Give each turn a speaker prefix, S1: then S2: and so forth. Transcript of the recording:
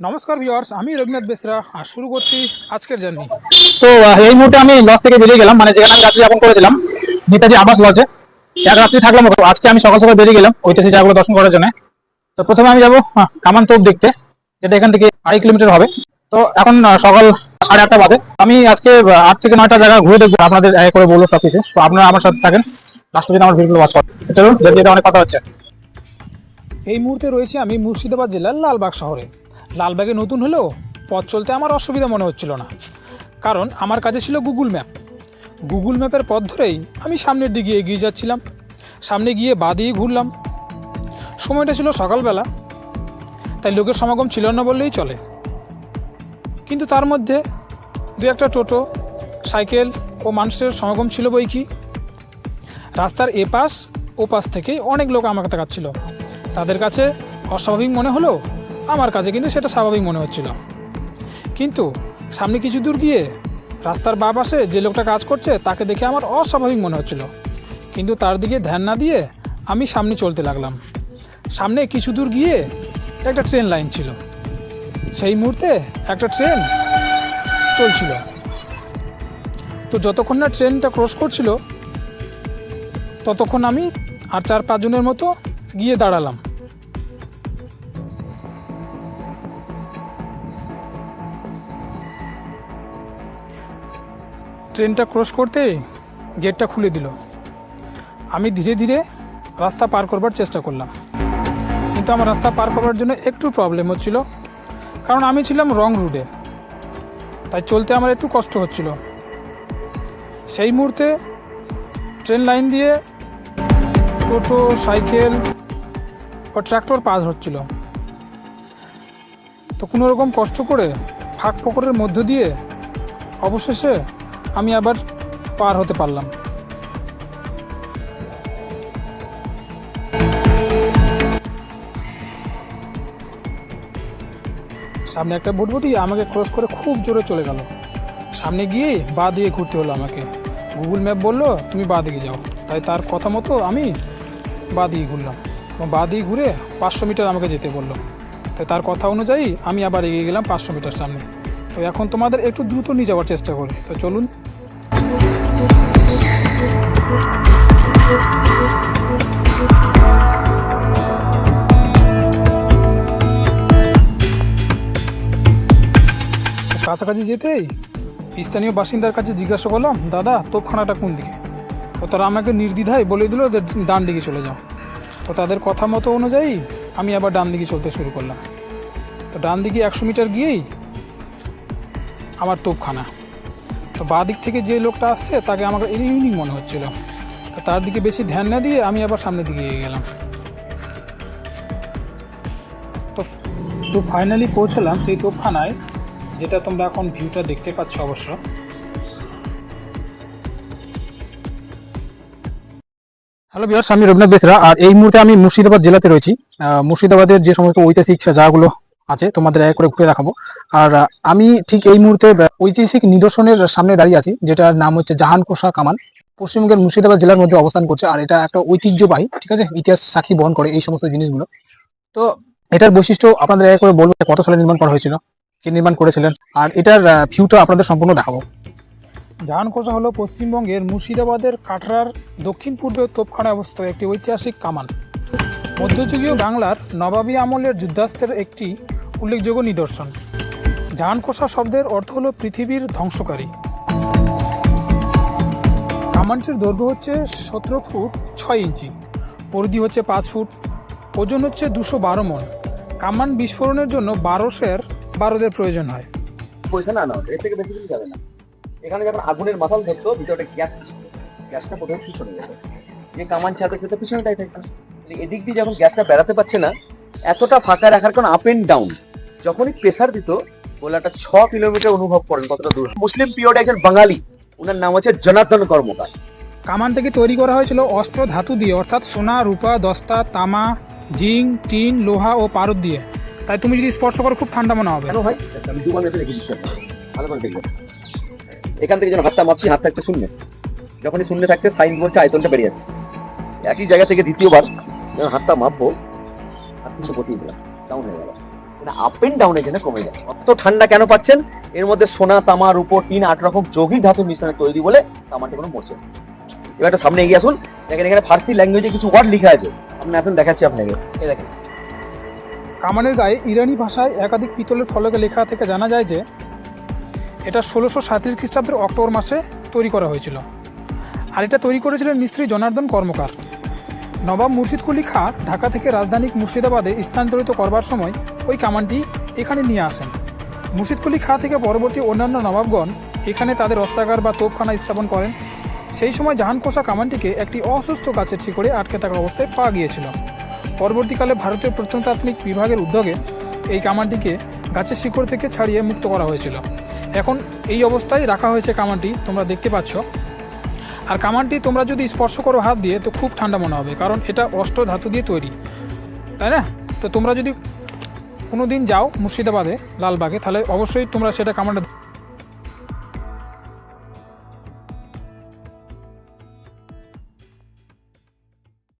S1: নমস্কার ভিউয়ার্স আমি রবীন্দ্রনাথ বেসরা আর শুরু করছি আজকের জার্নি
S2: তো এই মুহূর্তে আমি লজ থেকে বেরিয়ে গেলাম মানে যেখানে আমি রাত্রি যাপন করেছিলাম, নেতাজি আবাস লজে এক রাত্রি থাকলাম আজকে আমি সকাল সকাল বেরিয়ে গেলাম ঐতিহাসিক জায়গাগুলো দর্শন করার জন্য। তো প্রথমে আমি যাব কামান তোপ দেখতে, যেটা এখান থেকে আড়াই কিলোমিটার হবে। তো এখন সকাল সাড়ে আটটা বাজে। আমি আজকে আট থেকে নয়টা জায়গা ঘুরে দেখব, আপনাদের করে বলব সব কিছু তো আপনারা আমার সাথে থাকেন। লাস্ট পর্যন্ত আমার ভিডিওগুলো ওয়াচ করেন। চলুন অনেক কথা হচ্ছে।
S1: এই মুহূর্তে রয়েছে আমি মুর্শিদাবাদ জেলার লালবাগ শহরে। লালবাগে নতুন হলেও পথ চলতে আমার অসুবিধা মনে হচ্ছিল না। কারণ আমার কাছে ছিল গুগল ম্যাপ। গুগল ম্যাপের পথ ধরেই আমি সামনের দিকে এগিয়ে যাচ্ছিলাম। সামনে গিয়ে বা দিয়ে ঘুরলাম। সময়টা ছিল সকালবেলা। তাই লোকের সমাগম ছিল না বললেই চলে। কিন্তু তার মধ্যে দু একটা টোটো, সাইকেল ও মানুষের সমাগম ছিল বই কি। রাস্তার এপাশ ও পাশ থেকে অনেক লোক আমাকে তাকাচ্ছিল। তাদের কাছে অস্বাভাবিক মনে হলো আমার কাছে কিন্তু সেটা স্বাভাবিক মনে হচ্ছিল। কিন্তু সামনে কিছু দূর গিয়ে রাস্তার বা পাশে যে লোকটা কাজ করছে তাকে দেখে আমার অস্বাভাবিক মনে হচ্ছিল। কিন্তু তার দিকে ধ্যান না দিয়ে আমি সামনে চলতে লাগলাম। সামনে কিছু দূর গিয়ে একটা ট্রেন লাইন ছিল। সেই মুহূর্তে একটা ট্রেন চলছিল। তো যতক্ষণ না ট্রেনটা ক্রস করছিল, ততক্ষণ আমি আর চার পাঁচজনের মতো গিয়ে দাঁড়ালাম। ট্রেনটা ক্রস করতে গেটটা খুলে দিল। আমি ধীরে ধীরে রাস্তা পার করবার চেষ্টা করলাম। কিন্তু আমার রাস্তা পার করবার জন্য একটু প্রবলেম হচ্ছিল। কারণ আমি ছিলাম রং রুটে তাই চলতে আমার একটু কষ্ট হচ্ছিল। সেই মুহূর্তে ট্রেন লাইন দিয়ে টোটো, সাইকেল ও ট্রাক্টর পাস হচ্ছিল। তো কোনো রকম কষ্ট করে ফাঁক ফকরের মধ্য দিয়ে অবশেষে আমি আবার পার হতে পারলাম। সামনে একটা ভুটভুটি আমাকে ক্রস করে খুব জোরে চলে গেল। সামনে গিয়ে বা দিয়ে ঘুরতে হলো আমাকে। গুগল ম্যাপ বলল, তুমি বা দিকে যাও। তাই তার কথা মতো আমি বা দিয়ে ঘুরলাম। এবং বা দিয়ে ঘুরে পাঁচশো মিটার আমাকে যেতে বলল। তাই তার কথা অনুযায়ী আমি আবার এগিয়ে গেলাম পাঁচশো মিটার সামনে। তো এখন তোমাদের একটু দ্রুত নিয়ে যাওয়ার চেষ্টা করি। তো চলুন কাছাকাছি যেতেই স্থানীয় বাসিন্দার কাছে জিজ্ঞাসা করলাম, দাদা তোপখানাটা কোন দিকে? তো তারা আমাকে নির্দ্বিধায় বলে দিল যে ডান দিকে চলে যাও। তো তাদের কথা মতো অনুযায়ী আমি আবার ডান দিকে চলতে শুরু করলাম। তো ডান দিকে একশো মিটার গিয়েই আমার তোপখানা। তো বাঁ দিক থেকে যে লোকটা আসছে, তাকে আমাকে ইউনিক মনে হচ্ছিল। তো তার দিকে বেশি ধ্যান না দিয়ে আমি আবার সামনের দিকে এগিয়ে গেলাম। তো তো ফাইনালি পৌঁছলাম সেই তোপখানায় যেটা তোমরা এখন ভিউটা দেখতে পাচ্ছ অবশ্য।
S2: হ্যালো বিয়ার্স আমি রবীন্দ্রনাথ বেসরা, আর এই মুহূর্তে আমি মুর্শিদাবাদ জেলাতে রয়েছি। মুর্শিদাবাদের যে সমস্ত ঐতিহাসিক জায়গাগুলো আছে, তোমাদের এক করে ঘুরে দেখাবো। আর আমি ঠিক এই মুহূর্তে ঐতিহাসিক নিদর্শনের সামনে দাঁড়িয়ে আছি, যেটার নাম হচ্ছে জাহানকোষা কামান। পশ্চিমবঙ্গের মুর্শিদাবাদ জেলার মধ্যে অবস্থান করছে, আর এটা একটা ঐতিহ্যবাহী, ঠিক আছে? ইতিহাস সাক্ষী বহন করে এই সমস্ত জিনিসগুলো। তো, এটার বৈশিষ্ট্য আপনাদের এক করে বলব কত সালে নির্মাণ করা হয়েছিল, কে নির্মাণ করেছিলেন, আর এটার ভিউটা আপনাদের সম্পূর্ণ দেখাবো।
S1: জাহানকোষা হলো পশ্চিমবঙ্গের মুর্শিদাবাদের কাটরার দক্ষিণ পূর্বে তোপখানায় অবস্থিত একটি ঐতিহাসিক কামান। মধ্যযুগীয় বাংলার নবাবী আমলের যুদ্ধাস্ত্রের একটি উল্লেখযোগ্য নিদর্শন। জাহানকোষা শব্দের অর্থ হলো পৃথিবীর ধ্বংসকারী। কামানটির দৈর্ঘ্য হচ্ছে সতেরো ফুট ছয় ইঞ্চি, পরিধি হচ্ছে পাঁচ ফুট, ওজন হচ্ছে দুশো বারো মন। কামান বিস্ফোরণের জন্য বারোশের বারোদের প্রয়োজন হয়।
S3: পয়সা না না, এর থেকে বেশি কিছু যাবে না। এখানে যখন আগুনের মাথাল ধরতো, ভিতরে গ্যাস গ্যাসটা প্রথমে পিছনে যেত যে কামান ছাড়তে খেতে পিছনেটাই থাকতো এদিক দিয়ে যখন গ্যাসটা বেড়াতে পারছে না, এতটা ফাঁকা রাখার কারণ আপ এন্ড ডাউন যখনই প্রেসার দিত একটা ছ কিলোমিটার অনুভব করেন কতটা দূর। মুসলিম পিরিয়ড একজন বাঙালি ওনার নাম হচ্ছে জনার্দন কর্মকার।
S1: কামান থেকে তৈরি করা হয়েছিল অস্ত্র ধাতু দিয়ে অর্থাৎ সোনা রূপা দস্তা তামা জিঙ্ক টিন লোহা ও পারদ দিয়ে। তাই তুমি যদি স্পর্শ করো খুব ঠান্ডা মনে হবে।
S3: ভাই? আমি দু বাংলাতে রেখে দিচ্ছি ভালো করে দেখবেন। এখান থেকে যেন হাতটা মাপছি হাত থাকছে শূন্য। যখনই শূন্য থাকতে সাইন বলছে আয়তনটা বেরিয়ে যাচ্ছে। একই জায়গা থেকে দ্বিতীয়বার যখন হাতটা মাপবো হাত কিছু বসিয়ে দিলাম। ডাউন হয়ে গেল? আপ এন্ড ডাউনের জন্য কমে যায়। অত ঠান্ডা কেন পাচ্ছেন? এর মধ্যে সোনা, তামা, রূপো, টিন, আট রকম যৌগিক ধাতু মিশ্রণে তৈরি বলে তামাটি কোনো মরছে। এবার একটু সামনে এগিয়ে আসুন। দেখেন, এখানে ফার্সি ল্যাঙ্গুয়েজে কিছু ওয়ার্ড লেখা আছে। আপনি এখন দেখাচ্ছি আপনাকে। এই দেখেন।
S1: কামানের গায়ে ইরানি ভাষায় একাধিক পিতলের ফলকে লেখা থেকে জানা যায় যে, এটা ষোলোশো সাঁত্রিশ খ্রিস্টাব্দের অক্টোবর মাসে তৈরি করা হয়েছিল। আর এটা তৈরি করেছিলেন মিস্ত্রি জনার্দন কর্মকার। নবাব মুর্শিদ কুলি খা ঢাকা থেকে রাজধানী মুর্শিদাবাদে স্থানান্তরিত করবার সময় ওই কামানটি এখানে নিয়ে আসেন। মুর্শিদ কুলি খা থেকে পরবর্তী অন্যান্য নবাবগণ এখানে তাদের অস্ত্রাগার বা তোপখানা স্থাপন করেন। সেই সময় জাহানকোষা কামানটিকে একটি অসুস্থ গাছের শিকড়ে আটকে থাকা অবস্থায় পাওয়া গিয়েছিল। পরবর্তীকালে ভারতীয় প্রত্নতাত্ত্বিক বিভাগের উদ্যোগে এই কামানটিকে গাছের শিকড় থেকে ছাড়িয়ে মুক্ত করা হয়েছিল। এখন এই অবস্থায় রাখা হয়েছে কামানটি, তোমরা দেখতে পাচ্ছ। আর কামানটি তোমরা যদি স্পর্শ করো হাত দিয়ে, তো খুব ঠান্ডা মনে হবে, কারণ এটা অষ্ট ধাতু দিয়ে তৈরি। তাই না? তো তোমরা যদি কোনো দিন যাও মুর্শিদাবাদে লালবাগে তাহলে অবশ্যই তোমরা সেটা কামানটা